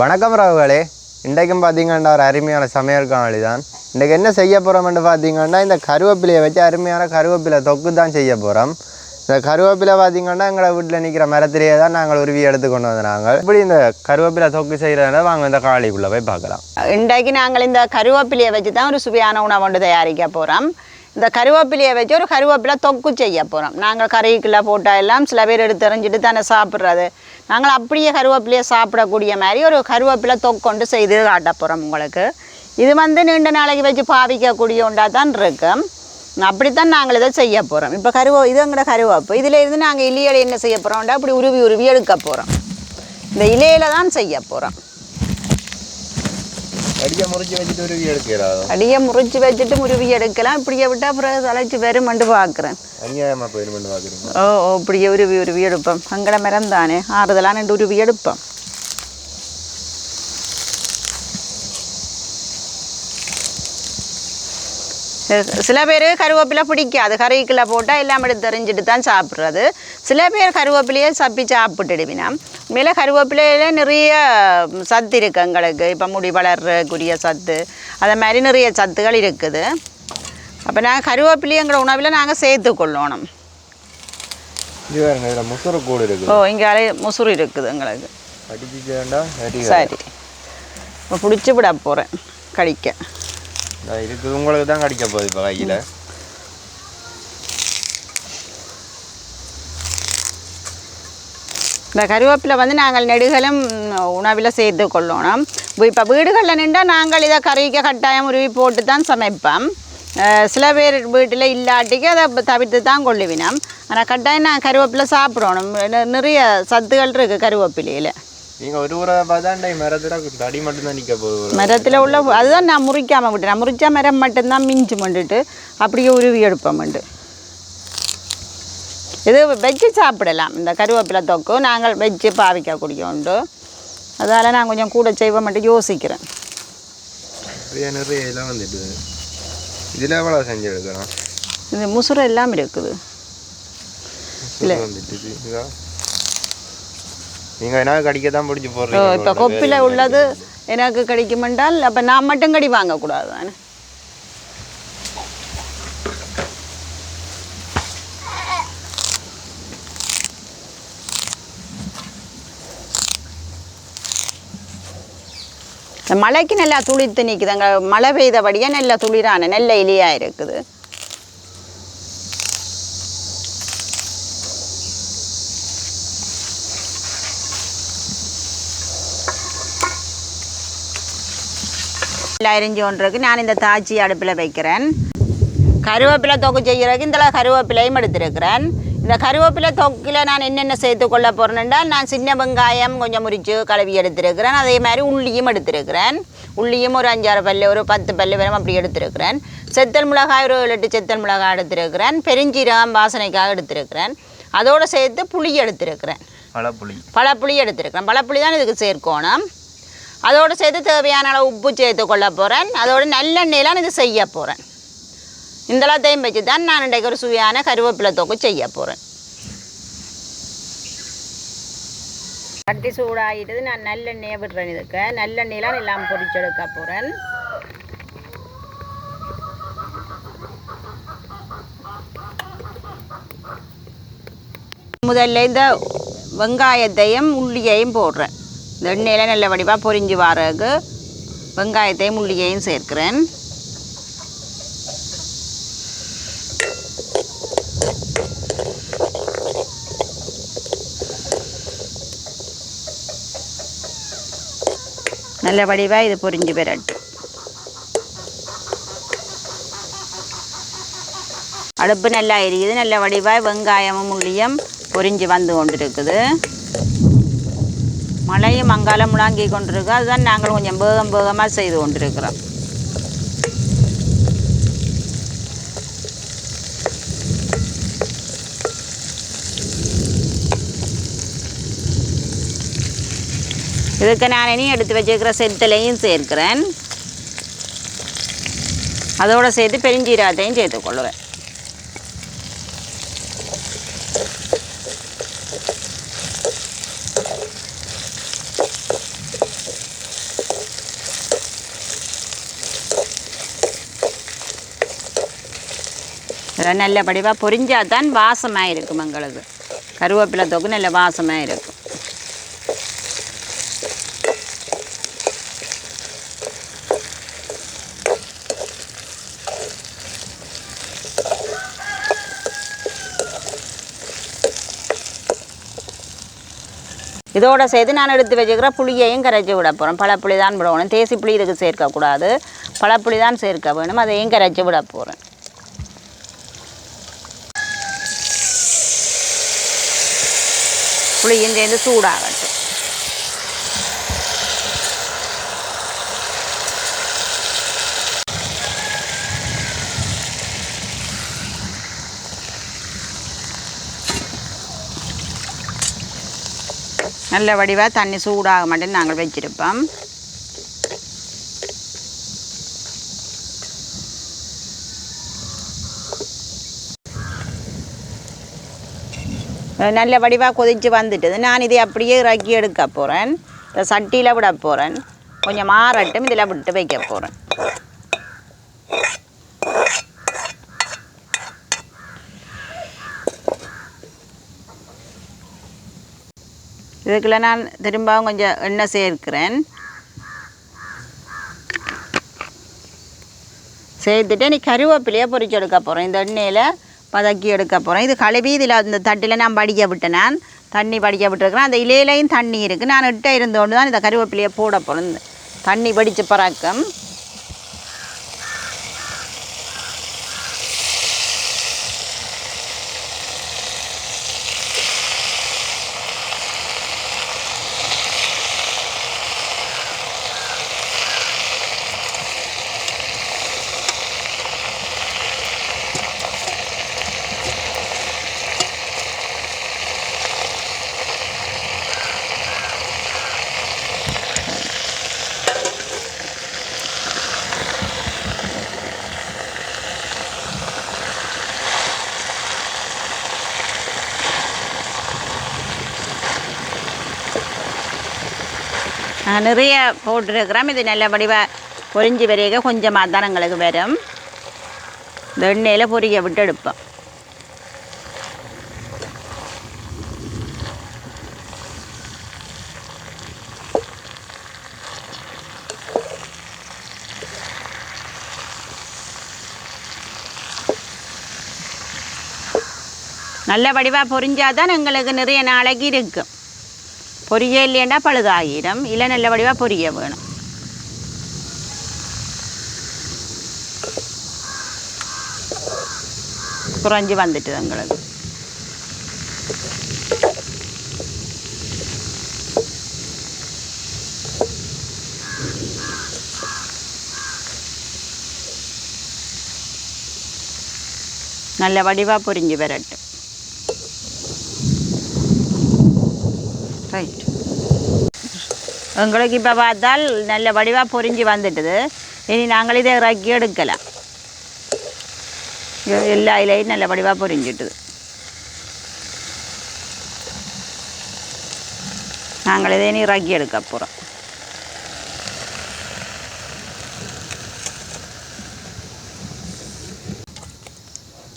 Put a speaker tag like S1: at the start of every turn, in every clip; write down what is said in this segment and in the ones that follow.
S1: வணக்கம் ராவுகளே. இன்றைக்கும் பார்த்தீங்கன்னா ஒரு அருமையான சமையல் காணொலி தான் இன்றைக்கு என்ன செய்ய போகிறோம்னு பார்த்தீங்கன்னா இந்த கருவேப்பிலையை வச்சு அருமையான கருவேப்பிலை தொக்கு தான் செய்ய போகிறோம் இந்த கருவேப்பிலை பார்த்திங்கன்னா எங்களை வீட்டில் நிற்கிற மரத்திலேயே தான் நாங்கள் உருவி எடுத்து கொண்டு வந்து நாங்கள் இப்படி இந்த கருவேப்பிலை தொக்கு செய்கிறதுனால வாங்க இந்த காளிக்குள்ளே போய் பார்க்கலாம்.
S2: இன்றைக்கு நாங்கள் இந்த கருவேப்பிலையை வச்சு தான் ஒரு சுவையான உணவு ஒன்று தயாரிக்க போகிறோம் இந்த கருவேப்பிலையை வச்சு ஒரு கருவேப்பிலை தொக்கு செய்ய போகிறோம் நாங்கள் கறிக்குள்ளே போட்டால் எல்லாம் சில பேர் எடுத்து எறிஞ்சிட்டு தானே சாப்பிட்றது. நாங்கள் அப்படியே கருவேப்பிலையை சாப்பிடக்கூடிய மாதிரி ஒரு கருவேப்பிலை தொக்கொண்டு செய்து காட்ட போகிறோம் உங்களுக்கு. இது வந்து நீண்ட நாளைக்கு வச்சு பாவிக்கக்கூடிய உண்டாக தான் இருக்கும் அப்படித்தான் நாங்கள் இதை செய்ய போகிறோம் இப்போ கருவ இது எங்களோட கருவேப்பு? இதில் இருந்து நாங்கள் இலையில என்ன செய்ய போகிறோம்டா அப்படி உருவி உருவி எடுக்க போகிறோம் இந்த இலையில தான் செய்ய போகிறோம்
S1: அடிக்க முறிச்சு வச்சுட்டு உருவி எடுக்கிறாரோ
S2: அடியை முறிச்சு வச்சுட்டு முருவி எடுக்கலாம் இப்படியே விட்டா அப்புறம் தலைச்சி வருமெண்டு பார்க்குறேன்
S1: அநியாயமாக போயிருமென்னு பார்க்குறீங்க
S2: ஓ ஓ இப்படியே உருவி உருவி எடுப்போம் அங்கட மரம் தானே ஆறுதலான உருவி எடுப்போம் சில பேர் கருவேப்பிலை பிடிக்காது. கறிக்குள்ள போட்டால் எல்லாம் எடுத்து தெரிஞ்சுட்டு தான் சாப்பிட்றது. சில பேர் கருவேப்பிலையே சப்பி சாப்பிட்டுடுவினா. மேலே கருவேப்பிலையில நிறைய சத்து இருக்குது எங்களுக்கு. இப்போ முடி வளர்றக்குரிய சத்து. அதை மாதிரி நிறைய சத்துகள் இருக்குது. அப்போ நாங்கள் கருவேப்பிலையை எங்களோட உணவில் நாங்கள்
S1: முசுறு கூடு இருக்குது.
S2: ஓ இங்கே முசுறு இருக்குது எங்களுக்கு. சரி. இப்போ பிடிச்சி விட போகிறேன் கடிக்க.
S1: இருக்குது உங்களுக்கு தான் கடிக்க போகுது இப்போ கையில்.
S2: இந்த கருவேப்பிலை வந்து நாங்கள் நெடுகளும் உணவில் சேர்த்து கொள்ளணும். இப்போ வீடுகளில் நின்றால் நாங்கள் இதை கறிக்க கட்டாயம் உருவி போட்டு தான் சமைப்போம் சில பேர் வீட்டில் இல்லாட்டிக்கு அதை தவிர்த்து தான் கொள்ளுவினோம். ஆனால் கட்டாயம் நான் கருவேப்பிலை சாப்பிடணும். நிறைய சத்துகள் இருக்குது கருவேப்பிலையில்.
S1: நீங்கள் ஒரு ஊரை பார்த்தா மரத்துல தடி மட்டும்தான் நிற்க போகுது
S2: மரத்தில் உள்ள அதுதான் நான் முறிக்காமல் விட்டேன் நான் முறிச்சா மரம் மட்டும்தான் மிஞ்சி மண்டுட்டு அப்படியே உருவி எடுப்போம்ண்டு இது வச்சு சாப்பிடலாம். இந்த கருவேப்பிலை தொக்கு நாங்கள் வச்சு பாவிக்கக்கூடிய உண்டு. அதால் நான் கொஞ்சம் கூட செய்வோம் மட்டும் யோசிக்கிறேன்.
S1: நிறைய நிறைய இதெல்லாம் வந்துட்டு இதில் எவ்வளோ செஞ்சு எடுக்கிறோம்
S2: இது முசுறு எல்லாம் இருக்குது. இல்லை.
S1: நீங்கள் என்ன கடிக்க தான் பிடிச்சி போடுறீங்க.
S2: இப்போ கொப்பில் உள்ளது எனக்கு கிடைக்குமென்றால் அப்போ நான் மட்டும் கடி வாங்கக்கூடாது தானே? மழைக்கு நல்லா துளிர்த்து நிற்குது அங்கே மழை பெய்தபடியே நல்ல துளிரான நல்ல இலையாக இருக்குது. அரிஞ்சு ஒன்றுக்கு நான் இந்த தாச்சி அடுப்பில் வைக்கிறேன். கருவேப்பிலை தொக்கு செய்கிறதுக்கு இந்த கருவேப்பிலையும் எடுத்திருக்கிறேன். இந்த கருவேப்பிலை தொக்கில் நான் என்னென்ன சேர்த்து கொள்ள போகிறேன்னா நான் சின்ன வெங்காயம் கொஞ்சம் முறித்து கழுவி எடுத்திருக்கிறேன். அதே மாதிரி உள்ளியும் எடுத்திருக்கிறேன். உள்ளியும் ஒரு அஞ்சாறு பல்லு ஒரு பத்து பல்லு வரும் அப்படி எடுத்திருக்கிறேன். செத்தல் மிளகாய் ஒரு ஏழு எட்டு செத்தல் மிளகாய் எடுத்திருக்கிறேன். பெருஞ்சீரகம் வாசனைக்காக எடுத்திருக்கிறேன். அதோடு சேர்த்து புளி எடுத்திருக்கிறேன்.
S1: பழப்புளி.
S2: பழப்புளி எடுத்திருக்கிறேன். பழப்புளி தான் இதுக்கு சேர்க்கணும். அதோடு சேர்த்து தேவையான அளவு உப்பு சேர்த்து கொள்ள போகிறேன் அதோடு நல்லெண்ணெயெலாம் இது செய்ய போகிறேன் இந்தளத்தையும் வச்சு தான் நான் இன்றைக்கு ஒரு சுவையான கருவேப்பிலை தொக்கு செய்ய போகிறேன் கட்டி சூடாகிட்டது நான் நல்லெண்ணெயை விடுறேன் இதுக்கு. நல்லெண்ணெயெலாம் எல்லாம் பொரிச்செடுக்க போகிறேன் முதல்ல இந்த வெங்காயத்தையும் உள்ளியையும் போடுறேன். இந்த எண்ணெயில் நல்ல வடிவாக பொரிஞ்சு வரகு வெங்காயத்தையும் முள்ளியையும் சேர்க்கிறேன். நல்ல வடிவாக இது பொரிஞ்சு பெறட்டும் அடுப்பு நல்லா எரியுது. நல்ல வடிவாய் வெங்காயமும் உள்ளியும் பொரிஞ்சு வந்து கொண்டிருக்குது. மழையும் மங்காலம் முழாங்கி கொண்டிருக்கு அதுதான் நாங்கள் கொஞ்சம் வேகம் வேகமாக செய்து கொண்டிருக்கிறோம். இதுக்கு நான் இனி எடுத்து வச்சுருக்கிற செத்தலையும் சேர்க்கிறேன். அதோடு சேர்த்து பெருஞ்சீரகத்தையும் சேர்த்துக்கொள்ளுவேன் அப்புறம் நல்ல படிவாக பொரிஞ்சால் தான் வாசமாக இருக்கும் எங்களுக்கு கருவேப்பிலை தொக்கு நல்ல வாசமாக இருக்கும். இதோட சேர்த்து நான் எடுத்து வச்சுக்கிற புளியையும் கரைச்சி விட போகிறேன் பழப்புளி தான் விடணும். தேசி புளி இதுக்கு சேர்க்கக்கூடாது. பழப்புளி தான் சேர்க்க வேணும். அதையும் கரைச்சி விட போகிறேன் புளியும் சேர்ந்து சூடாகட்டும் நல்ல வடிவாக தண்ணி சூடாக மாட்டேன்னு நாங்கள் வச்சுருப்போம் நல்ல வடிவாக கொதித்து வந்துட்டது. நான் இதை அப்படியே இறக்கி எடுக்க போகிறேன் இந்த சட்டியில் விட போகிறேன் கொஞ்சம் மாறட்டும் இதில் விட்டு வைக்க போகிறேன் இதுக்குள்ள நான் திரும்பவும் கொஞ்சம் எண்ணெய் சேர்க்கிறேன். சேர்த்துட்டு நீ கருவேப்பிலையை பொரிச்சு எடுக்க போகிறேன் இந்த எண்ணெயில் பதக்கி எடுக்க போகிறேன் இது கழுவி இதில் அந்த தட்டில் நான் படிக்க விட்டேன் நான் தண்ணி படிக்க விட்டுருக்குறேன் அந்த இலையிலையும் தண்ணி இருக்குது நான் இட்ட இருந்தோண்டு தான் இந்த கருவேப்பிலையை போட போகிறேன் தண்ணி படித்த பறக்கம். நான் நிறைய போட்டிருக்கிறோம். இது நல்ல வடிவாக பொரிஞ்சு வரைக கொஞ்சமாக தான் எங்களுக்கு வரும். இந்த எண்ணெயில் பொரிய விட்டு எடுப்போம். நல்ல வடிவாக பொரிஞ்சாதான் எங்களுக்கு நிறைய நாளைக்கு இருக்கும் பொரிய இல்லையண்டா பழுதாகிடும் இல்லை நல்ல வடிவாக பொரிய வேணும் குறைஞ்சி வந்துட்டு எங்களுக்கு நல்ல வடிவாக பொரிஞ்சு வரட்டும் ரைட் எங்களுக்கு இப்போ பார்த்தால் நல்ல வடிவாக பொரிஞ்சு வந்துட்டுது. இனி நாங்கள் இதை இறக்கி எடுக்கலாம் எல்லா இலையும் நல்ல வடிவாக பொறிஞ்சிட்டுது. நாங்கள் இதை இனி இறக்கி எடுக்க போகிறோம்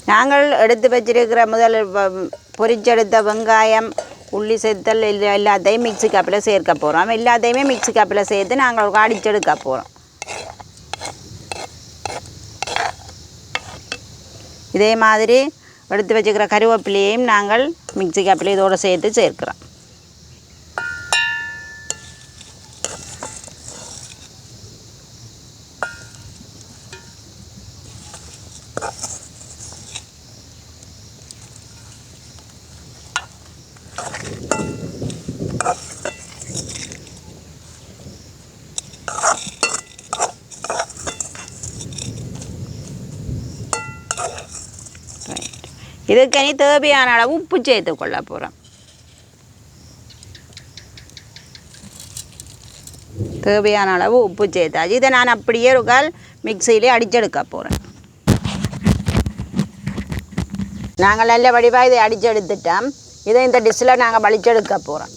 S2: நாங்கள் எடுத்து வச்சிருக்கிற முதல் வ- பொரிச்செடுத்த வெங்காயம் உள்ளி சேர்த்தல் இல்லை எல்லாத்தையும் மிக்ஸி கப்பில் சேர்க்க போகிறோம் எல்லாத்தையுமே மிக்ஸி கப்பில் சேர்த்து நாங்கள் அடிச்செடுக்க போகிறோம் இதே மாதிரி எடுத்து வச்சுக்கிற கருவேப்பிலையையும் நாங்கள் மிக்ஸி கப்பில் இதோடு சேர்த்து சேர்க்கிறோம் இதுக்கு இனி தேவையான அளவு உப்பு சேர்த்து கொள்ள போகிறோம் தேவையான அளவு உப்பு சேர்த்தாச்சு. இதை நான் அப்படியே இருக்கால் மிக்சியிலே அடிச்செடுக்க போகிறேன் நாங்கள் நல்ல வடிவாக இதை அடிச்செடுத்துட்டோம். இதை இந்த டிஷ்ஷில் நாங்கள் வலிச்செடுக்க போகிறோம்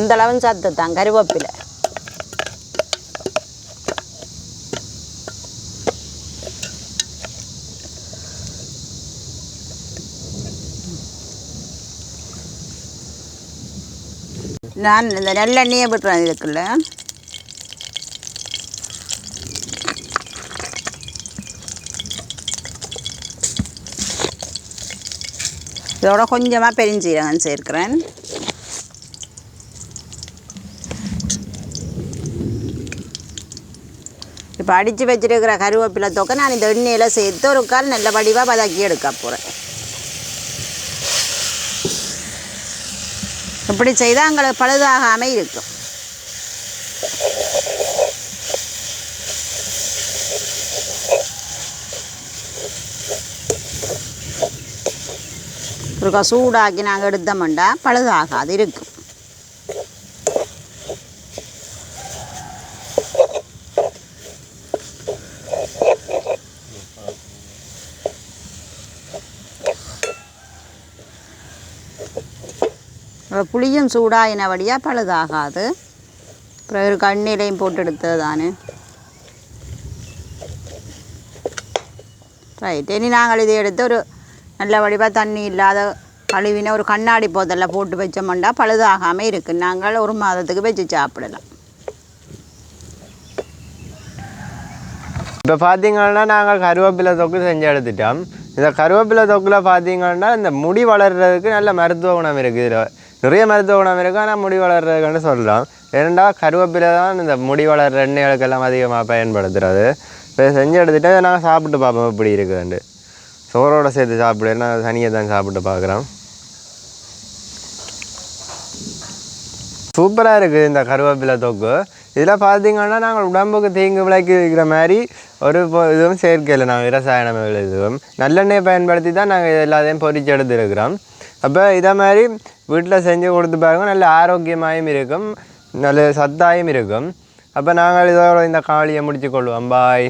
S2: இந்த அளவும் சத்து தான் கருவேப்பிலை. நான் இந்த நல்லெண்ணெயை விட்டுறேன் இதுக்குள்ள இதோட கொஞ்சமாக பெருஞ்சீரகம் சேர்க்கிறேன். இப்போ அடித்து வச்சிருக்கிற கருவேப்பிலை தொக்கை நான் இந்த எண்ணெயில் சேர்த்து ஒரு கால் நல்ல வடிவாக பதக்கி எடுக்க போகிறேன் இப்படி செய்தால் எங்களுக்கு பழுதாகாமல் இருக்கும் ஒருக்கா சூடாக்கி நாங்கள் எடுத்தோம்டா பழுதாகாது இருக்கும். புளியும் சூடாயின வழியாக பழுதாகாது. அப்புறம் ஒரு கண்ணிலையும் போட்டு எடுத்தது தானே. ரைட் இனி நாங்கள் இதை எடுத்து ஒரு நல்ல வடிவாக தண்ணி இல்லாத கழுவின ஒரு கண்ணாடி போதலில் போட்டு வச்சோம்னா பழுதாகாமல் இருக்குது நாங்கள் ஒரு மாதத்துக்கு வச்சு சாப்பிடலாம்.
S1: இப்போ பார்த்தீங்கன்னா நாங்கள் கருவேப்பிலை தொக்கு செஞ்சு எடுத்துட்டோம் இந்த கருவேப்பிலை தொக்கில் பார்த்தீங்கன்னா இந்த முடி வளர்கிறதுக்கு நல்ல மருத்துவ குணம் இருக்குது. இதில் நிறைய மருத்துவ குணம் இருக்கும் ஆனால் முடி வளர்றதுக்குன்னு சொல்லலாம். ஏனெண்டா கருவேப்பிலை தான் இந்த முடி வளர்கிற எண்ணெய்களுக்கெல்லாம் அதிகமாக பயன்படுத்துகிறது இப்போ செஞ்சு எடுத்துகிட்டு நாங்கள் சாப்பிட்டு பார்ப்போம் எப்படி இருக்குதுண்டு சோறோடு சேர்த்து சாப்பிடு நான் சனியை தான் சாப்பிட்டு பார்க்குறோம். சூப்பராக இருக்குது இந்த கருவேப்பிலை தொக்கு. இதில் பார்த்தீங்கன்னா நாங்கள் உடம்புக்கு தீங்கு விளைக்கி வைக்கிற மாதிரி ஒரு இதுவும் சேர்க்கையில் நாங்கள் ரசாயனம் இதுவும் நல்லெண்ணெயை பயன்படுத்தி தான் நாங்கள் எல்லாத்தையும் பொறிச்சு எடுத்துருக்கிறோம். அப்போ இதை மாதிரி வீட்டில் செஞ்சு கொடுத்து பாருங்க நல்ல ஆரோக்கியமாயும் இருக்கும் நல்ல சத்தாயும் இருக்கும் அப்போ நாங்கள் இதோட இந்த காளியை முடிச்சு கொள்வோம் பாய்